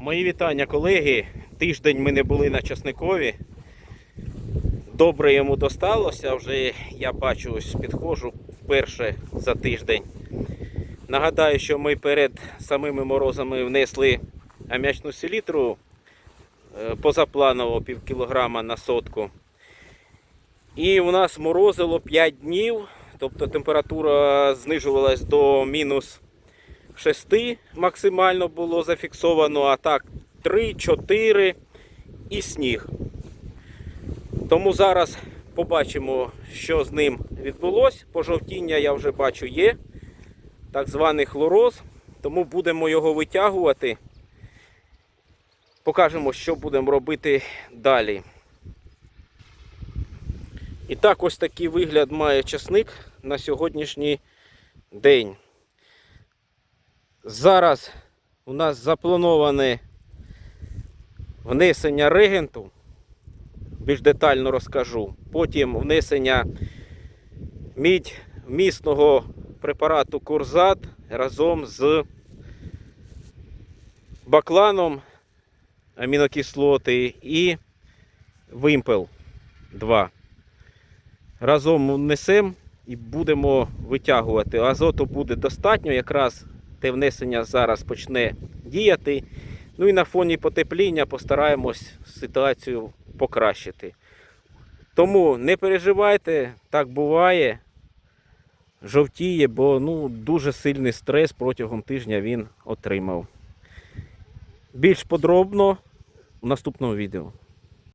Мої вітання, колеги. Тиждень ми не були на часникові. Добре йому досталося. Вже я бачу, підходжу вперше за тиждень. Нагадаю, що ми перед самими морозами внесли ам'ячну селітру е, позапланово пів кілограма на сотку. І у нас морозило 5 днів, тобто температура знижувалась до мінус 6 максимально було зафіксовано, а так 3, 4 і сніг. Тому зараз побачимо, що з ним відбулось. Пожовтіння я вже бачу є, так званий хлороз. Тому будемо його витягувати. Покажемо, що будемо робити далі. І так, ось такий вигляд має часник на сьогоднішній день. Зараз у нас заплановане внесення регенту. Більш детально розкажу. Потім внесення мідь місного препарату Курзат разом з бакланом амінокислоти і вимпел 2. Разом внесемо і будемо витягувати. Азоту буде достатньо, якраз те внесення зараз почне діяти. Ну і на фоні потепління постараємось ситуацію покращити. Тому не переживайте, так буває. Жовтіє, бо ну, дуже сильний стрес протягом тижня він отримав. Більш подробно в наступному відео.